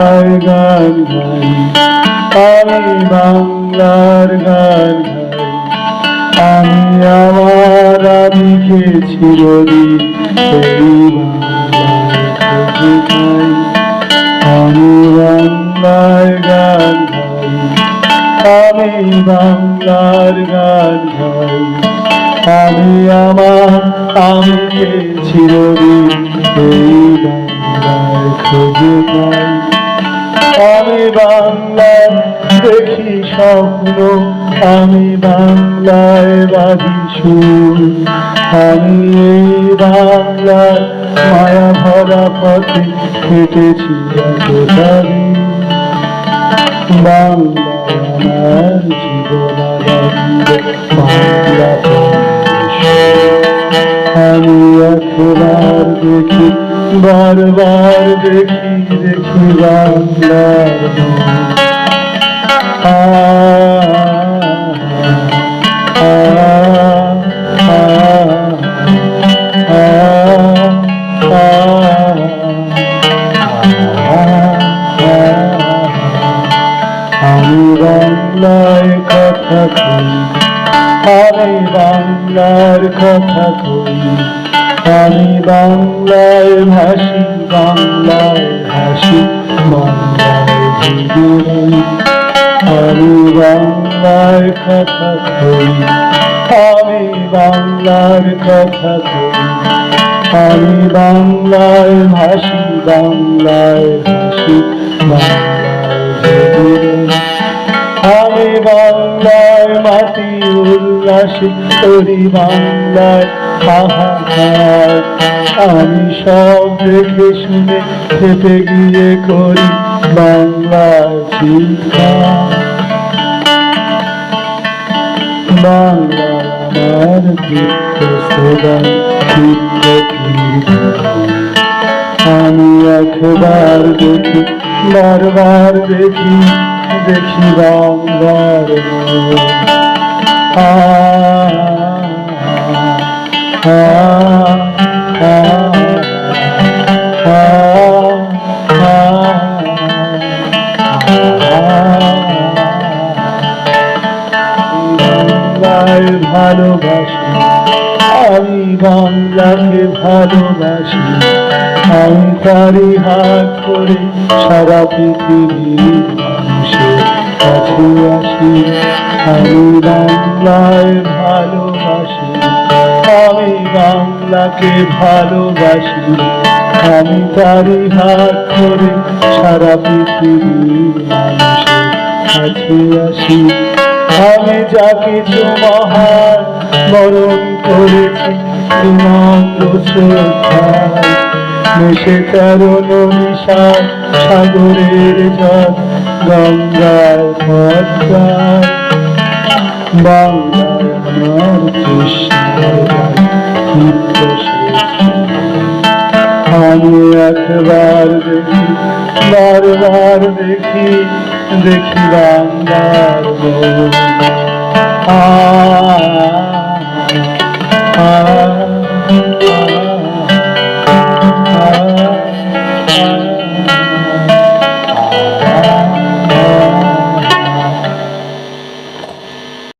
বাংলার গান আমি বাংলার গান গাই। আমি আমার আদিকে চিরদিন আমি বাংলার গান আমি বাংলার গান আমি আমার আমিকে চিরদিন এই বাংলার স্বপ্ন আমি বাংলায় বাঁধি সুর। আমি এই বাংলার মায়া ভরা পথে হেঁটেছি এতটারি বাংলা আমি একবার দেখি, বারবার দেখি দেখি বাংলার কই আমি বাংলার কথা কই আমি বাংলায় ভাসি বাংলায় হাসি বাংলায় আমি বাংলার কথা কই আমি বাংলার কথা কই আমি বাংলায় ভাসি বাংলায় হাসি বাংলায় আমি বাংলায় মাটি উল্লাসে করি বাংলায় হাহাকার আমি সব দেখে শুনে খেপে গিয়ে করি বাংলায় চিৎকার বাংলা আমার আমি একবার দেখি বারবার দেখি দেখি বাংলায় ভালোবাসি আমি বাংলাকে ভালোবাসি। আমি তারি হাত করে সারা পৃথিবীর মানুষের কাছে আসি। আমি বাংলায় ভালোবাসি। আমি বাংলাকে ভালোবাসি। আমি তারি হাত করে সারা পৃথিবীর মানুষের কাছে আসি। আমি যা কিছু মহান বরণ করেছি শ্রদ্ধায় মেশে তেরো নদীশা সাগরের জল, গঙ্গার পদ্মায় বাংলায় আমার আমি একবার দেখি, বারবার দেখি দেখি বাংলার Oh.